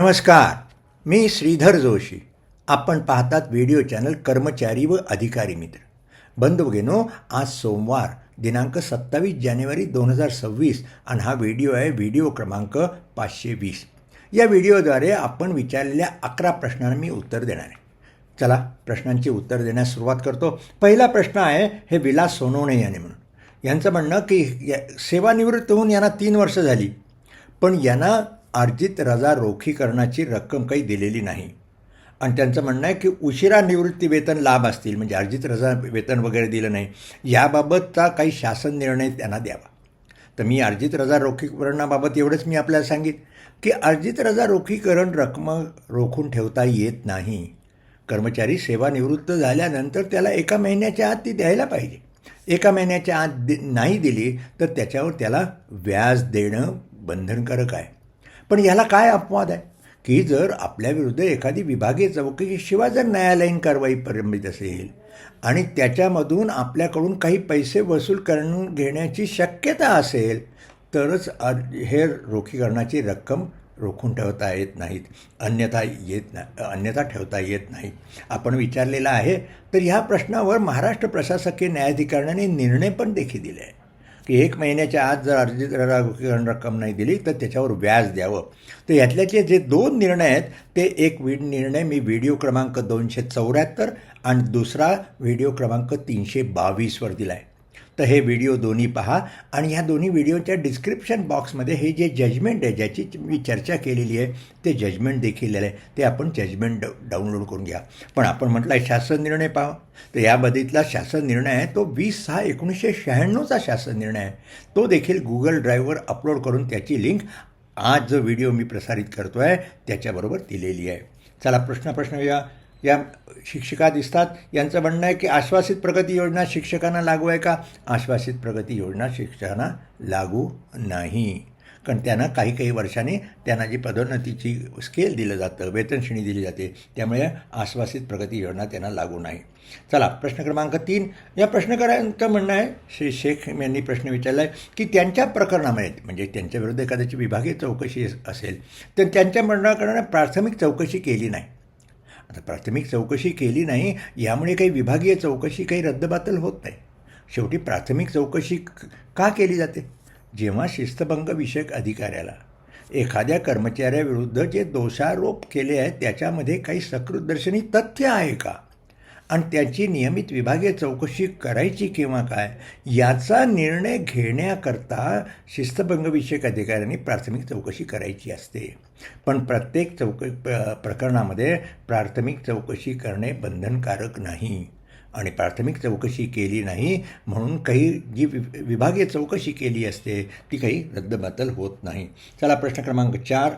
नमस्कार मी श्रीधर जोशी. आपण पाहतात व्हिडिओ चॅनल कर्मचारी व अधिकारी मित्र. बंधू भगिनो आज सोमवार दिनांक सत्तावीस जानेवारी दोन हजार सव्वीस आणि हा व्हिडिओ आहे व्हिडिओ क्रमांक पाचशे वीस. या व्हिडिओद्वारे आपण विचारलेल्या अकरा प्रश्नांना मी उत्तर देणार आहे. चला प्रश्नांची उत्तर देण्यास सुरुवात करतो. पहिला प्रश्न आहे हे विलास सोनवणे याने म्हणून. यांचं म्हणणं की या सेवानिवृत्त होऊन यांना तीन वर्ष झाली. पण यांना अर्जित रजा रोखीकरणाची रक्कम काही दिलेली नाही. आणि त्यांचं म्हणणं आहे की उशिरा निवृत्ती वेतन लाभ असतील म्हणजे अर्जित रजा वेतन वगैरे दिलं नाही याबाबतचा काही शासन निर्णय त्यांना द्यावा. तर मी अर्जित रजा रोखीकरणाबाबत एवढंच मी आपल्याला सांगित की अर्जित रजा रोखीकरण रक्कम रोखून ठेवता येत नाही. कर्मचारी सेवानिवृत्त झाल्यानंतर त्याला एका महिन्याच्या आत ती द्यायला पाहिजे. एका महिन्याच्या आत दि नाही दिली तर त्याच्यावर त्याला व्याज देणं बंधनकारक आहे. पण याला काय अपवाद आहे? की जर आपल्याविरुद्ध एखादी विभागीय चौकशीशिवाय जर न्यायालयीन कारवाई प्रलंबित असेल आणि त्याच्यामधून आपल्याकडून काही पैसे वसूल करून घेण्याची शक्यता असेल तरच हे रोखीकरणाची रक्कम रोखून ठेवता येत नाहीत. अन्यथा येत ना अन्यथा ठेवता येत नाही. आपण विचारलेलं आहे तर ह्या प्रश्नावर महाराष्ट्र प्रशासकीय न्यायाधिकरणाने निर्णय पण देखील दिले आहे की एक महिन्याच्या आत जर अर्जित रक्कम नाही दिली तर त्याच्यावर व्याज द्यावं. तर यातल्याचे जे दोन निर्णय आहेत ते एक वि निर्णय मी व्हिडिओ क्रमांक दोनशे चौऱ्याहत्तर आणि दुसरा व्हिडिओ क्रमांक तीनशे बावीसवर दिला आहे तर हे व्हिडिओ दोन्ही पहा आणि ह्या दोन्ही व्हिडिओच्या डिस्क्रिप्शन बॉक्समध्ये हे जे जजमेंट आहे ज्याची मी चर्चा केलेली आहे ते जजमेंट देखील आहे ते आपण जजमेंट ड डाउनलोड करून घ्या. पण आपण म्हटलं आहे शासन निर्णय पहा. तर याबद्दलचा शासन निर्णय आहे तो वीस सहा एकोणीसशे शहाण्णवचा शासन निर्णय आहे. तो देखील गुगल ड्राईव्हवर अपलोड करून त्याची लिंक आज जो व्हिडिओ मी प्रसारित करतो आहे त्याच्याबरोबर दिलेली आहे. चला प्रश्न प्रश्न या. या शिक्षिका दिसतात. यांचं म्हणणं आहे की आश्वासित प्रगती योजना शिक्षकांना लागू आहे का? आश्वासित प्रगती योजना शिक्षकांना लागू नाही. कारण त्यांना काही काही वर्षांनी त्यांना जी पदोन्नतीची स्केल दिलं जातं वेतन श्रेणी दिली जाते त्यामुळे आश्वासित प्रगती योजना त्यांना लागू नाही. चला प्रश्न क्रमांक तीन. या प्रश्नकरांचं म्हणणं आहे श्री शेख यांनी प्रश्न विचारला आहे की त्यांच्या प्रकरणामध्ये म्हणजे त्यांच्याविरुद्ध एखाद्याची विभागीय चौकशी असेल तर त्यांच्या म्हणण्याकडनं प्राथमिक चौकशी केली नाही. आता प्राथमिक चौकशी केली नाही यामुळे काही विभागीय चौकशी काही रद्दबातल होत नाही. शेवटी प्राथमिक चौकशी का केली जाते? जेव्हा शिस्तभंग विषयक अधिकाऱ्याला एखाद्या कर्मचाऱ्याविरुद्ध जे दोषारोप केले आहेत त्याच्यामध्ये काही सकृतदर्शनी तथ्य आहे का? आणि त्याची नियमित विभागीय चौकशी करायची किंवा काय? याचा निर्णय घेण्याकरता शिस्तभंगविषयक अधिकाऱ्यांनी प्राथमिक चौकशी करायची असते. पण प्रत्येक चौक प्रकरणामध्ये प्राथमिक चौकशी करणे बंधनकारक नाही. आणि प्राथमिक चौकशी केली नाही म्हणून काही जी वि विभागीय चौकशी केली असते ती काही रद्दबातल होत नाही. चला प्रश्न क्रमांक चार.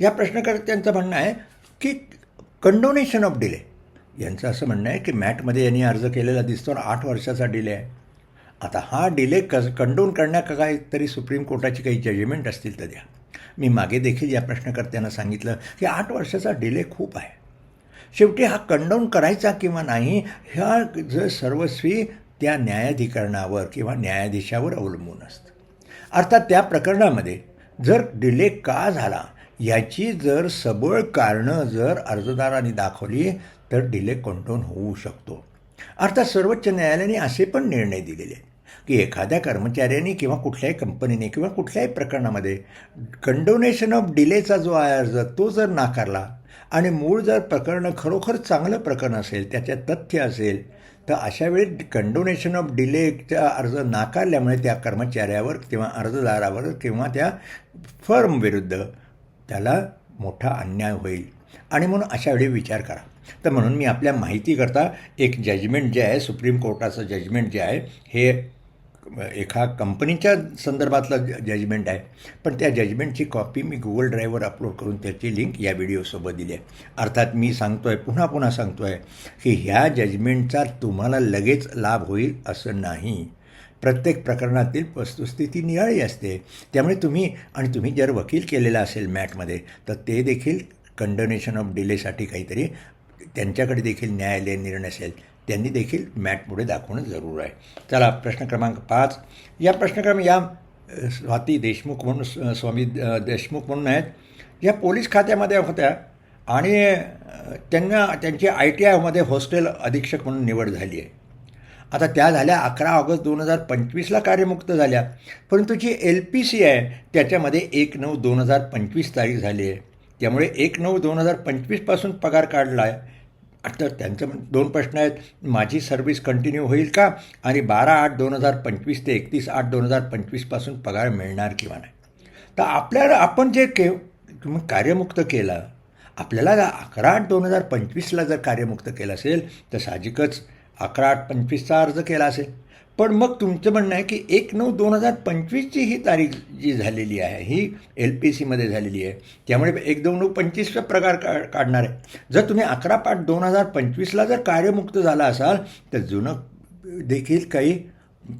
या प्रश्नकर्त्यांचं म्हणणं आहे की कंडोनेशन ऑफ डिले यांचं असं म्हणणं आहे की मॅटमध्ये यांनी अर्ज केलेला दिसतो आठ वर्षाचा डिले आहे. आता हा डिले क कंडोन करण्या काय तरी सुप्रीम कोर्टाची काही जजमेंट असतील तर द्या. मी मागे देखील या प्रश्नकर्त्यांना सांगितलं की आठ वर्षाचा डिले खूप आहे. शेवटी हा कंडोन करायचा किंवा नाही ह्या जर सर्वस्वी त्या न्यायाधिकरणावर किंवा न्यायाधीशावर अवलंबून असतं. अर्थात त्या प्रकरणामध्ये जर डिले का झाला याची जर सबळ कारणं जर अर्जदारांनी दाखवली तर डिले कंटोन होऊ शकतो. अर्थात सर्वोच्च न्यायालयाने असे पण निर्णय दिलेले आहेत. की एखाद्या कर्मचाऱ्याने किंवा कुठल्याही कंपनीने किंवा कुठल्याही प्रकरणामध्ये कंडोनेशन ऑफ डिलेचा जो आहे अर्ज तो जर नाकारला आणि मूळ जर प्रकरण खरोखर चांगलं प्रकरण असेल त्याच्यात तथ्य असेल तर अशा वेळी कंडोनेशन ऑफ डिलेचा अर्ज नाकारल्यामुळे त्या कर्मचाऱ्यावर किंवा अर्जदारावर किंवा त्या फर्मविरुद्ध त्याला मोठा अन्याय होईल. आणि म्हणून अशा वेळी विचार करा. तर म्हणून मी आपल्या माहितीकरता एक जजमेंट जे आहे सुप्रीम कोर्टाचं जजमेंट जे आहे हे एका कंपनीच्या संदर्भातला जजमेंट आहे. पण त्या जजमेंटची कॉपी मी गुगल ड्राईव्हवर अपलोड करून त्याची लिंक या व्हिडिओसोबत दिली आहे. अर्थात मी सांगतो आहे पुन्हा पुन्हा सांगतो आहे की ह्या जजमेंटचा तुम्हाला लगेच लाभ होईल असं नाही. प्रत्येक प्रकरणातील वस्तुस्थिती निराळी असते. त्यामुळे तुम्ही आणि तुम्ही जर वकील केलेला असेल मॅटमध्ये तर ते देखील कंडोनेशन ऑफ डिलेसाठी काहीतरी त्यांच्याकडे देखील न्यायालय निर्णय असेल. त्यांनी देखील मॅट पुढे दाखवणं जरूर आहे. चला प्रश्न क्रमांक पाच. या प्रश्नक्रम या स्वाती देशमुख म्हणून स्वामी देशमुख म्हणून आहेत. या पोलीस खात्यामध्ये होत्या आणि त्यांना त्यांची आय टी आयमध्ये हॉस्टेल अधीक्षक म्हणून निवड झाली आहे. आता त्या झाल्या अकरा ऑगस्ट दोन हजार पंचवीसला कार्यमुक्त झाल्या. परंतु जी एल पी सी आहे त्याच्यामध्ये एक नऊ दोन हजार पंचवीस तारीख झाली आहे. त्यामुळे एक नऊ दोन हजार पंचवीसपासून पगार काढला आहे आता त्यांचं दोन प्रश्न आहेत. माझी सर्व्हिस कंटिन्यू होईल का? आणि बारा आठ दोन हजार पंचवीस ते एकतीस आठ दोन हजार पंचवीसपासून पगार मिळणार किंवा नाही? तर आपल्याला आपण जे के तुम्ही कार्यमुक्त केलं आपल्याला जर अकरा आठ दोन हजार पंचवीसला जर कार्यमुक्त केलं असेल तर साहजिकच अकरा आठ पंचवीसचा अर्ज केला असेल. पण मग तुमचं म्हणणं आहे की एक नऊ दोन हजार पंचवीसची ही तारीख जी झालेली आहे ही एल पी सीमध्ये झालेली आहे त्यामुळे एक दोन नऊ पंचवीसचा प्रकार का काढणार आहे. जर तुम्ही अकरा पाठ दोन हजार पंचवीसला जर कार्यमुक्त झाला असाल तर जुनं देखील काही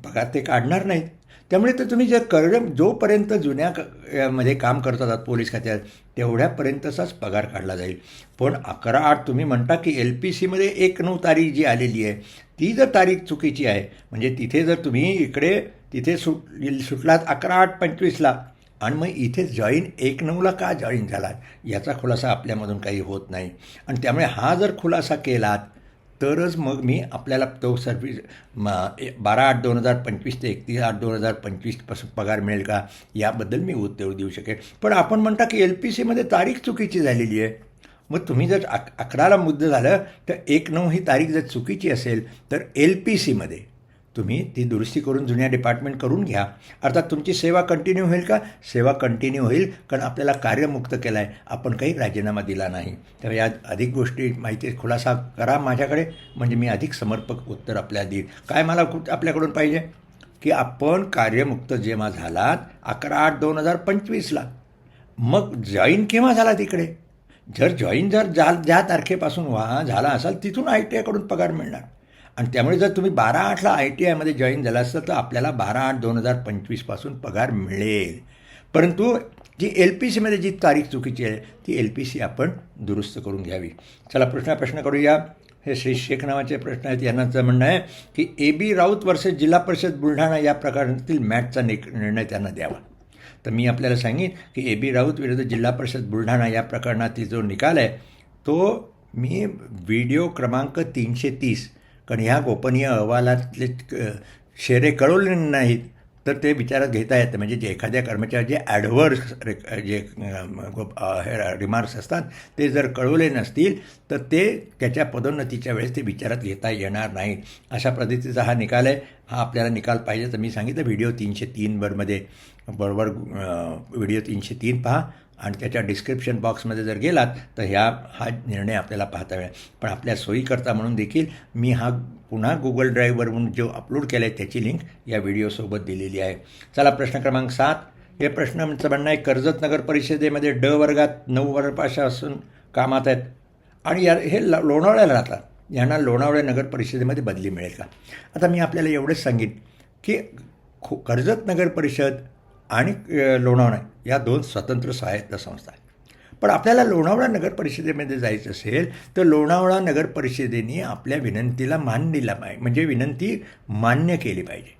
पगार ते काढणार नाहीत. त्यामुळे तर तुम्ही जर कर जोपर्यंत जुन्या मध्ये काम करत आहात पोलीस खात्यात तेवढ्यापर्यंतचाच पगार काढला जाईल. पण अकरा आठ तुम्ही म्हणता की एल पी सीमध्ये एक नऊ तारीख जी आलेली आहे ती जर तारीख चुकीची आहे म्हणजे तिथे जर तुम्ही इकडे तिथे सुट सुटलात अकरा आठ पंचवीसला आणि मग इथे जॉईन एक नऊला का जॉईन झालात याचा खुलासा आपल्यामधून काही होत नाही. आणि त्यामुळे हा जर खुलासा केलात तरच मग मी आपल्याला तो सर्व्हिस म ए- बारा आठ दोन हजार पंचवीस ते एकतीस आठ दोन हजार पंचवीसपासून पगार मिळेल का? याबद्दल मी उत्तर देऊ शकेन. पण आपण म्हणता की एल पी सीमध्ये तारीख चुकीची झालेली आहे. मग तुम्ही जर अक अकराला मुद्दं झालं तर एक नऊ ही तारीख जर चुकीची असेल तर एल पी सीमध्ये तुम्ही ती दुरुस्ती करून जुन्या डिपार्टमेंट करून घ्या. अर्थात तुमची सेवा कंटिन्यू होईल का? सेवा कंटिन्यू होईल कारण आपल्याला कार्यमुक्त केलं आहे आपण काही राजीनामा दिला नाही. तर या अधिक गोष्टी माहिती खुलासा करा माझ्याकडे. म्हणजे मी अधिक समर्पक उत्तर आपल्याला देईल काय मला आपल्याकडून पाहिजे? की आपण कार्यमुक्त जेव्हा झालात अकरा आठ दोन हजार पंचवीसला मग जॉईन केव्हा झाला तिकडे? जर जॉईन जर जा ज्या तारखेपासून व्हा झाला असाल तिथून आय टी आयकडून पगार मिळणार. आणि त्यामुळे जर तुम्ही बारा आठला आय टी आयमध्ये जॉईन झाला असतं तर आपल्याला बारा आठ दोन हजार पंचवीसपासून पगार मिळेल. परंतु जी एल पी सीमध्ये जी तारीख चुकीची आहे ती एल पी सी आपण दुरुस्त करून घ्यावी. चला प्रश्न प्रश्न करूया. हे श्री शेख नावाचे प्रश्न आहेत. यांनाचं म्हणणं आहे की ए बी राऊत वर्सेस जिल्हा परिषद बुलढाणा या प्रकरणातील मॅचचा नि निर्णय त्यांना द्यावा. तर मी आपल्याला सांगेन की ए बी राऊत विरुद्ध जिल्हा परिषद बुलढाणा या प्रकरणातील जो निकाल आहे तो मी व्हिडिओ क्रमांक तीनशे तीस कारण ह्या गोपनीय अहवालातले क- शेरे कळवले नाहीत तर ते विचारात घेता येतं. म्हणजे जे एखाद्या कर्मचाऱ्याचे जे ॲडव्हर्स गो- जे हे रिमार्क्स असतात ते जर कळवले नसतील तर ते त्याच्या पदोन्नतीच्या वेळेस ते विचारात घेता येणार नाही अशा पद्धतीचा हा निकाल आहे. हा आपल्याला निकाल पाहिजे तर मी सांगितलं व्हिडिओ तीनशे तीनवरमध्ये बरोबर व्हिडिओ तीनशे तीन पहा आणि त्याच्या डिस्क्रिप्शन बॉक्समध्ये जर गेलात तर ह्या हा निर्णय आपल्याला पाहता मिळेल पण आपल्या सोयीकरता म्हणून देखील मी हा पुन्हा गुगल ड्राईव्हवरून जो अपलोड केला आहे त्याची लिंक या व्हिडिओसोबत दिलेली आहे. चला प्रश्न क्रमांक सात. हे प्रश्नाचं म्हणणं आहे कर्जत नगर परिषदेमध्ये ड वर्गात नऊ वर्षापासून कामात आहेत. आणि या हे ल- लोणावळ्याला राहतात. यांना लोणावळे नगर परिषदेमध्ये बदली मिळेल का? आता मी आपल्याला एवढंच सांगेन की खो कर्जत नगर परिषद आणि लोणावळा या दोन स्वतंत्र स्वायत्त संस्था आहेत. पण आपल्याला लोणावळा नगर परिषदेमध्ये जायचं असेल तर लोणावळा नगर परिषदेने आपल्या विनंतीला मान दिला पाहिजे म्हणजे विनंती मान्य केली पाहिजे.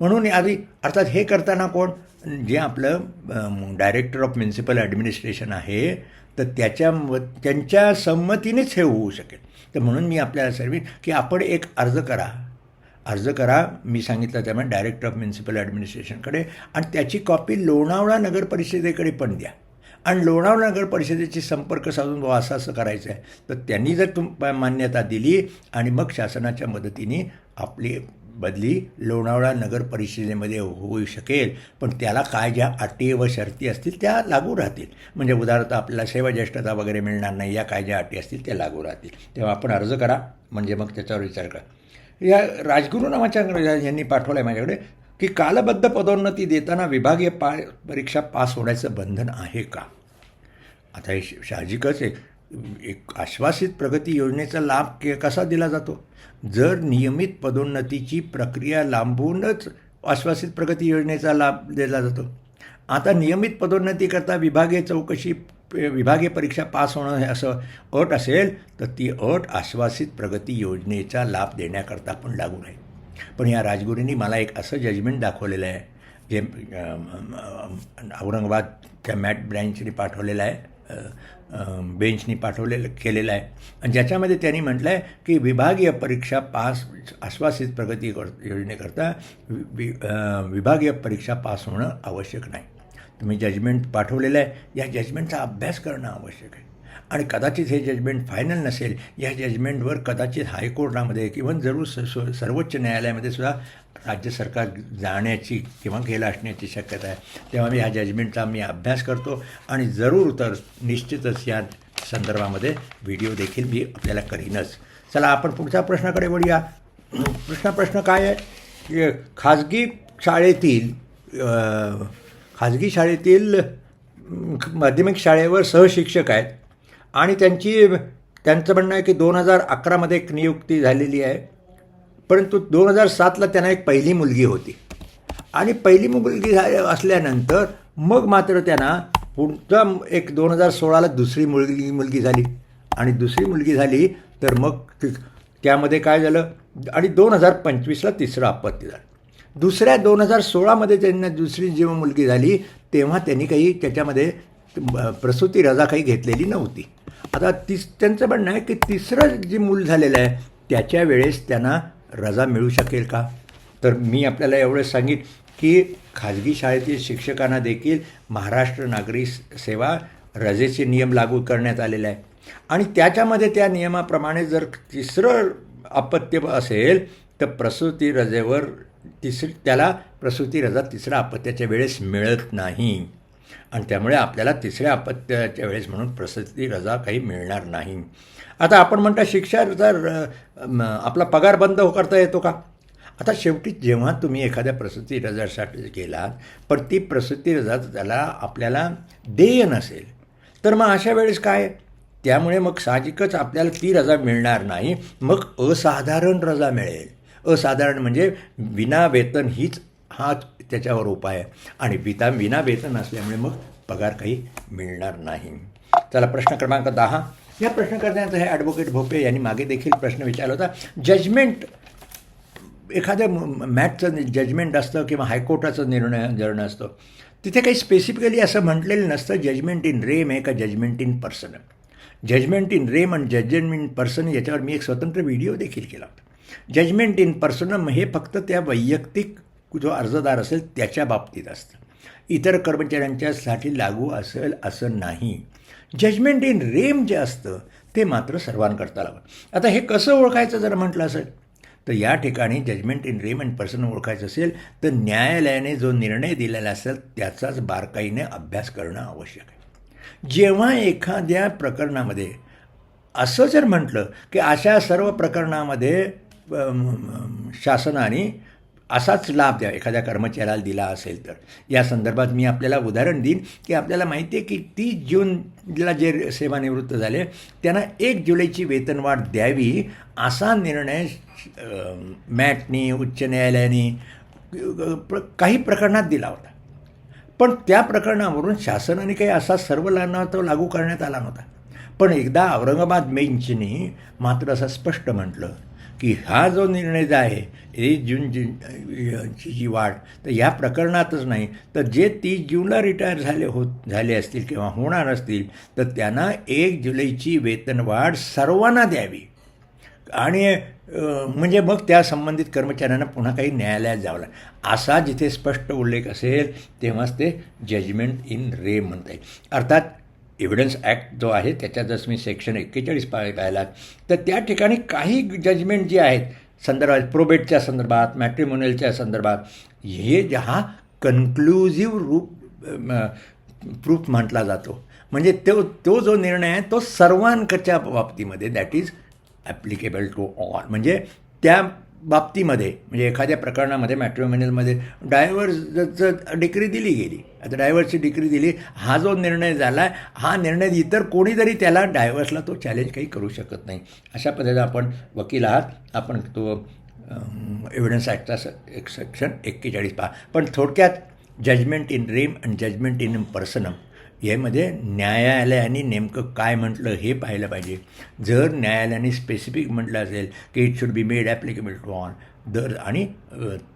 म्हणून आधी अर्थात हे करताना कोण? जे आपलं डायरेक्टर ऑफ म्युन्सिपल ॲडमिनिस्ट्रेशन आहे तर त्याच्या म त्यांच्या संमतीनेच हे होऊ शकेल. तर म्हणून मी आपल्याला सर्व की आपण एक अर्ज करा. अर्ज करा मी सांगितलं त्यामुळे डायरेक्टर ऑफ म्युन्सिपल ॲडमिनिस्ट्रेशनकडे आणि त्याची कॉपी लोणावळा नगर परिषदेकडे पण द्या. आणि लोणावळा नगर परिषदेची संपर्क साधून व असं असं करायचं आहे तर त्यांनी जर तुम मान्यता दिली आणि मग शासनाच्या मदतीने आपली बदली लोणावळा नगर परिषदेमध्ये होऊ शकेल. पण त्याला काय ज्या अटी व शर्ती असतील त्या लागू राहतील. म्हणजे उदाहरणार्थ आपल्याला सेवा ज्येष्ठता वगैरे मिळणार नाही या काय ज्या अटी असतील त्या लागू राहतील. तेव्हा आपण अर्ज करा म्हणजे मग त्याच्यावर विचार करा. या राजगुरू नावाच्या यांनी पाठवलं आहे माझ्याकडे की कालबद्ध पदोन्नती देताना विभागीय पा परीक्षा पास होण्याचं बंधन आहे का? आता हे साहजिकच एक एक आश्वासित प्रगती योजनेचा लाभ के कसा दिला जातो? जर नियमित पदोन्नतीची प्रक्रिया लांबूनच आश्वासित प्रगती योजनेचा लाभ दिला जातो. आता नियमित पदोन्नतीकरता विभागीय चौकशी विभागीय परीक्षा पास होणं हे असं अट असेल तर ती अट आश्वासित प्रगती योजनेचा लाभ देण्याकरता पण लागू आहे पण या राजगुरूंनी मला एक असं जजमेंट दाखवलेलं आहे जे औरंगाबादच्या मॅट ब्रँचने पाठवलेलं आहे. बेंचनी पाठवलेलं केलेलं आहे. आणि ज्याच्यामध्ये त्यांनी म्हटलं आहे की विभागीय परीक्षा पास आश्वासित प्रगती कर योजनेकरता वि वि विभागीय परीक्षा पास होणं आवश्यक नाही. तुम्ही जजमेंट पाठवलेलं आहे. या जजमेंटचा अभ्यास करणं आवश्यक आहे. आणि कदाचित हे जजमेंट फायनल नसेल या जजमेंटवर कदाचित हायकोर्टामध्ये किंवा जरूर स सर्वोच्च न्यायालयामध्ये सुद्धा राज्य सरकार जाण्याची किंवा गेला असण्याची शक्यता आहे. तेव्हा मी ह्या जजमेंटचा मी अभ्यास करतो आणि जरूर तर निश्चितच या संदर्भामध्ये व्हिडिओ देखील मी आपल्याला करीनच. चला आपण पुढच्या प्रश्नाकडे वळूया. प्रश्न प्रश्न काय आहे? खाजगी शाळेतील खाजगी शाळेतील माध्यमिक शाळेवर सहशिक्षक आहेत. आणि त्यांची त्यांचं म्हणणं आहे की दोन हजार अकरामध्ये एक नियुक्ती झालेली आहे. परंतु दोन हजार सातला त्यांना एक पहिली मुलगी होती. आणि पहिली मुलगी असल्यानंतर मग मात्र त्यांना पुढचा एक दोन हजार सोळाला दुसरी मुलगी मुलगी झाली. आणि दुसरी मुलगी झाली तर मग त्यामध्ये काय झालं? आणि दोन हजार पंचवीसला तिसरं आपत्ती झालं. दुसऱ्या दोन हजार सोळामध्ये त्यांना दुसरी जेव्हा मुलगी झाली तेव्हा त्यांनी काही त्याच्यामध्ये प्रसूती रजा काही घेतलेली नव्हती. आता तिस त्यांचं म्हणणं आहे की तिसरं जे मूल झालेलं आहे त्याच्या वेळेस त्यांना रजा मिळू शकेल का? तर मी आपल्याला एवढं सांगेन की खाजगी शाळेतील शिक्षकांना देखील महाराष्ट्र नागरी सेवा रजेचे नियम लागू करण्यात आलेले आहे. आणि त्याच्यामध्ये त्या नियमाप्रमाणे जर तिसरं अपत्य असेल तर प्रसूती रजेवर तिसरी त्याला प्रसूती रजा तिसऱ्या अपत्याच्या वेळेस मिळत नाही. आणि त्यामुळे आपल्याला तिसऱ्या अपत्याच्या वेळेस म्हणून प्रसूती रजा काही मिळणार नाही. आता आपण म्हणता शिक्षा जर आपला पगार बंद हो करता येतो का? आता शेवटी जेव्हा तुम्ही एखाद्या प्रसूती रजासाठी गेलात पण ती प्रसूती रजा त्याला आपल्याला देय नसेल तर मग अशा वेळेस काय? त्यामुळे मग साहजिकच आपल्याला ती रजा मिळणार नाही मग असाधारण रजा मिळेल. असाधारण म्हणजे विना वेतन हीच हा त्याच्यावर उपाय आहे. आणि विता विना वेतन असल्यामुळे मग पगार काही मिळणार नाही. चला प्रश्न क्रमांक दहा. या प्रश्नकर्त्यांचा हे ॲडव्होकेट भोपे यांनी मागे देखील प्रश्न विचारला होता. जजमेंट एखाद्या मॅटचं जजमेंट असतं किंवा हायकोर्टाचं निर्णय निर्णय असतं. तिथे काही स्पेसिफिकली असं म्हटलेलं नसतं जजमेंट इन रेम आहे का judgment in person judgment in rem आणि जजमेंट इन पर्सन याच्यावर मी एक स्वतंत्र व्हिडिओ देखील केला होता. जजमेंट इन पर्सनम हे फक्त त्या वैयक्तिक जो अर्जदार असेल त्याच्या बाबतीत असतं. इतर कर्मचाऱ्यांच्यासाठी लागू असेल असं नाही. जजमेंट इन रेम जे असतं ते मात्र सर्वांकरता लागतं आता हे कसं ओळखायचं जर म्हटलं असेल तर या ठिकाणी judgment in rem and person ओळखायचं असेल तर न्यायालयाने जो निर्णय दिलेला असेल त्याचाच बारकाईने अभ्यास करणं आवश्यक आहे. जेव्हा एखाद्या प्रकरणामध्ये असं जर म्हटलं की अशा सर्व प्रकरणामध्ये शासनाने असाच लाभ द्या. एखाद्या कर्मचाऱ्याला दिला असेल तर. या संदर्भात मी आपल्याला उदाहरण देईन की आपल्याला माहिती आहे की तीस जूनला जे सेवानिवृत्त झाले त्यांना एक जुलैची वेतनवाढ द्यावी असा निर्णय मॅटनी उच्च न्यायालयाने प्र काही प्रकरणात दिला होता. पण त्या प्रकरणावरून शासनाने काही असा सर्व तो लागू करण्यात आला नव्हता. पण एकदा औरंगाबाद बेंचने मात्र असं स्पष्ट म्हटलं की हा जो निर्णय जो आहे एक जून जी ची जी वाढ तर या प्रकरणातच नाही. तर जे तीस जूनला रिटायर झाले होत झाले असतील किंवा होणार असतील तर त्यांना एक जुलैची वेतनवाढ सर्वांना द्यावी. आणि म्हणजे मग त्या संबंधित कर्मचाऱ्यांना पुन्हा काही न्यायालयात जावं लागेल. असा जिथे स्पष्ट उल्लेख असेल तेव्हाच ते जजमेंट इन रे म्हणता येईल. अर्थात एव्हिडन्स ॲक्ट जो आहे त्याच्यात जसं मी सेक्शन एक्केचाळीस पाय पाहिलात तर त्या ठिकाणी काही जजमेंट जी आहेत संदर्भात प्रोबेटच्या संदर्भात मॅट्रिमोनियलच्या संदर्भात हे हा कन्क्लुझिव्ह रूप प्रूफ म्हटला जातो. म्हणजे तो तो जो निर्णय आहे तो सर्वांकडच्या बाबतीमध्ये that is applicable to all म्हणजे त्या बाबतीमध्ये म्हणजे एखाद्या प्रकरणामध्ये मॅट्रिमोनियलमध्ये डायव्हर्सचं डिक्री दिली गेली डायव्हर्सची डिग्री दिली हा जो निर्णय झाला आहे हा निर्णय इतर कोणीतरी त्याला डायव्हर्सला तो चॅलेंज काही करू शकत नाही. अशा पद्धतीने आपण वकील आहात आपण तो एव्हिडन्स ॲक्टचा एक सेक्शन एक्केचाळीस पहा. पण थोडक्यात judgment in rem and judgment in personam यामध्ये न्यायालयाने नेमकं काय म्हटलं हे पाहिलं पाहिजे. जर न्यायालयाने स्पेसिफिक म्हटलं असेल की it should be made applicable to another आणि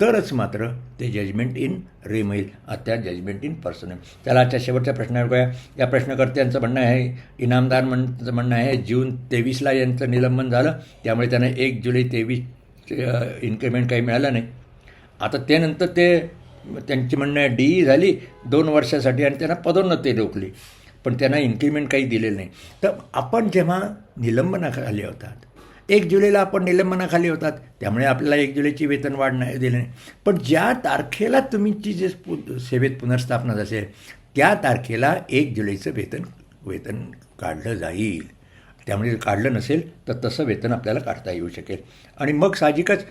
तरच मात्र ते जजमेंट इन रेम होईल त्या जजमेंट इन पर्सन त्याला आजच्या शेवटच्या प्रश्नावर बघूया. या प्रश्नकर्त्यांचं म्हणणं आहे इनामदार म्हणचं म्हणणं आहे जून तेवीसला यांचं निलंबन झालं. त्यामुळे त्यांना एक जुलै तेवीस इन्क्रीमेंट काही मिळालं नाही. आता त्यानंतर ते त्यांची म्हणणं आहे डी झाली दोन वर्षासाठी आणि त्यांना पदोन्नती रोखली. पण त्यांना इन्क्रीमेंट काही दिलेलं नाही. तर आपण जेव्हा निलंबनाखाली होतात एक जुलैला आपण निलंबनाखाली होतात. त्यामुळे आपल्याला एक जुलैची वेतन वाढ नाही दिली नाही. पण ज्या तारखेला तुमची जे पु- सेवेत पुनर्स्थापना असेल त्या तारखेला एक जुलैचं वेतन वेतन काढलं जाईल. त्यामुळे जर काढलं नसेल तर तसं वेतन आपल्याला काढता येऊ शकेल. आणि मग साहजिकच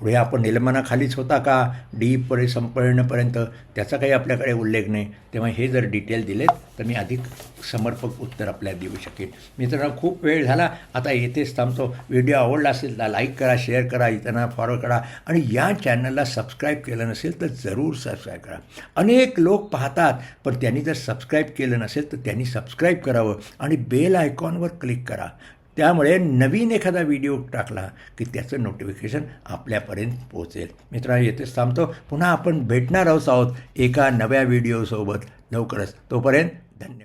पुढे आपण निलंबनाखालीच होता का? डी पुढे संपळण्यापर्यंत त्याचा काही आपल्याकडे उल्लेख नाही. तेव्हा हे जर डिटेल दिलेत तर मी अधिक समर्पक उत्तर आपल्याला देऊ शकेन. मित्रांनो खूप वेळ झाला. आता येथेच थांबतो. व्हिडिओ आवडला असेल तर लाईक करा शेअर करा इतरांना फॉलो करा आणि या चॅनलला सबस्क्राईब केलं नसेल तर जरूर सबस्क्राईब करा. अनेक लोक पाहतात पण त्यांनी जर सबस्क्राईब केलं नसेल तर त्यांनी सबस्क्राईब करावं आणि बेल आयकॉनवर क्लिक करा. त्यामुळे नवीन एखादा व्हिडिओ टाकला की त्याचं नोटिफिकेशन आपल्यापर्यंत पोहोचेल. मित्रांनो येथेच थांबतो. पुन्हा आपण भेटणार आहोत आहोत एका नव्या व्हिडिओसोबत. लवकरच. तोपर्यंत धन्यवाद.